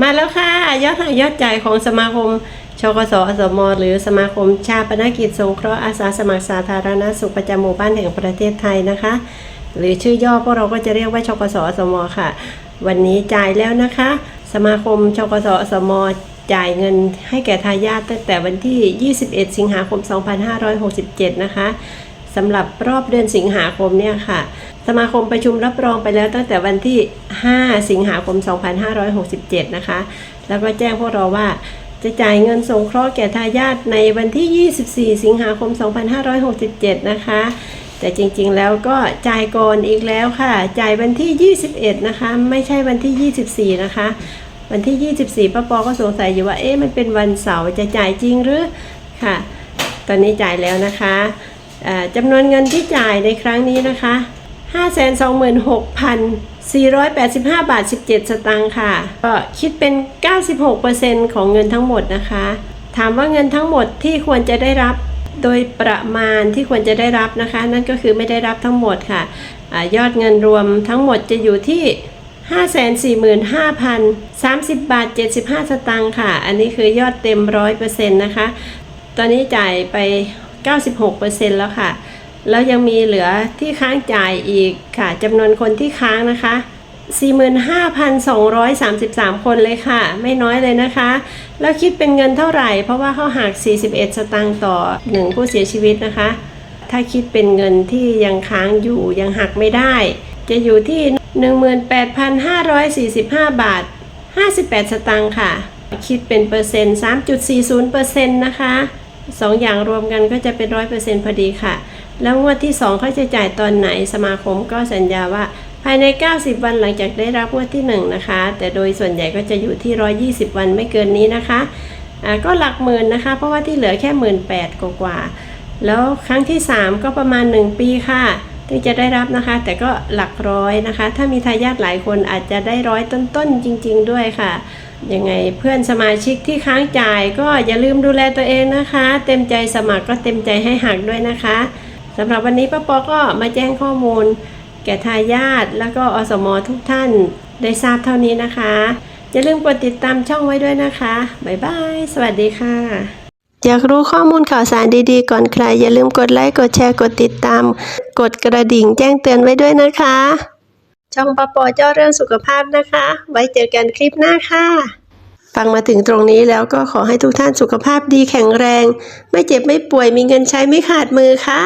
มาแล้วค่ะ ยอดหายอดจ่ายของสมาคมชกสอสมหรือสมาคมชาปนกิจสงเคราะห์อาสาสมัครสาธารณสุขประจำหมู่บ้านแห่งประเทศไทยนะคะ หรือชื่อย่อพวกเราก็จะเรียกว่าชกสอสมค่ะ วันนี้จ่ายแล้วนะคะ สมาคมชกสอสมจ่ายเงินให้แก่ทายาทตั้งแต่วันที่ 21 สิงหาคม 2567 นะคะสำหรับรอบเดือนสิงหาคมเนี่ยค่ะ สมาคมประชุมรับรองไปแล้วตั้งแต่วันที่ 5 สิงหาคม 2567 นะคะ แล้วก็แจ้งพวกเราว่าจะจ่ายเงินสงเคราะห์แก่ทายาทในวันที่ 24 สิงหาคม 2567 นะคะ แต่จริงๆแล้วก็จ่ายก่อนอีกแล้วค่ะ จ่ายวันที่ 21 นะคะ ไม่ใช่วันที่ 24 นะคะ วันที่ 24ป้าปอก็สงสัยอยู่ว่า เอ๊ะ มันเป็นวันเสาร์ จะจ่ายจริงหรือ ค่ะ ตอนนี้จ่ายแล้วนะคะจำนวนเงินที่จ่ายในครั้งนี้นะคะ 526,485 บาท 17 สตางค์ค่ะ ก็คิดเป็น 96%ของเงินทั้งหมดนะคะ ถามว่าเงินทั้งหมดที่ควรจะได้รับโดยประมาณที่ควรจะได้รับนะคะ นั่นก็คือไม่ได้รับทั้งหมดค่ะอยอดเงินรวมทั้งหมดจะอยู่ที่545,030 บาท 75 สตางค์ค่ะ อันนี้คือยอดเต็ม 100%นะคะ ตอนนี้จ่ายไป 96%แล้วค่ะ แล้วยังมีเหลือที่ค้างจ่ายอีกค่ะจำนวนคนที่ค้างนะคะ 45,233 คนเลยค่ะ ไม่น้อยเลยนะคะ แล้วคิดเป็นเงินเท่าไหร่ เพราะว่าเขาหัก 41 สตางค์ต่อ 1 ผู้เสียชีวิตนะคะ ถ้าคิดเป็นเงินที่ยังค้างอยู่ยังหักไม่ได้ จะอยู่ที่ 18,545 บาท 58 สตางค์ค่ะ คิดเป็นเปอร์เซ็นต์3.40เปอร์เซ็นต์นะคะสองอย่างรวมกันก็จะเป็นร้อยเปอร์เซ็นต์พอดีค่ะ แล้วงวดที่ 2 เขาจะจ่ายตอนไหนสมาคมก็สัญญาว่า ภายใน 90 วันหลังจากได้รับงวดที่ 1 นะคะ แต่โดยส่วนใหญ่ก็จะอยู่ที่ 120 วันไม่เกินนี้นะคะอ่าก็หลักหมื่นนะคะ เพราะว่าที่เหลือแค่หมื่นแปดกว่าๆแล้วครั้งที่ 3 ก็ประมาณ 1 ปีค่ะถึงจะได้รับนะคะ แต่ก็หลักร้อยนะคะ ถ้ามีทายาทหลายคนอาจจะได้ร้อยต้นๆจริง ๆ ด้วยค่ะยังไงเพื่อนสมาชิกที่ค้างจ่ายก็อย่าลืมดูแลตัวเองนะคะ เต็มใจสมัครก็เต็มใจให้หักด้วยนะคะ สำหรับวันนี้ป้าปอก็มาแจ้งข้อมูล แก่ทายาทแล้วก็อสมทุกท่านได้ทราบเท่านี้นะคะ อย่าลืมกดติดตามช่องไว้ด้วยนะคะ บ๊ายบาย สวัสดีค่ะ อยากรู้ข้อมูลข่าวสารดีๆ ก่อนใคร อย่าลืมกดไลค์ กดแชร์ กดติดตาม กดกระดิ่งแจ้งเตือนไว้ด้วยนะคะ ช่องปอปอเจ้าเรื่องสุขภาพนะคะ ไว้เจอกันคลิปหน้าค่ะ ฟังมาถึงตรงนี้แล้วก็ขอให้ทุกท่านสุขภาพดีแข็งแรง ไม่เจ็บไม่ป่วยมีเงินใช้ไม่ขาดมือค่ะ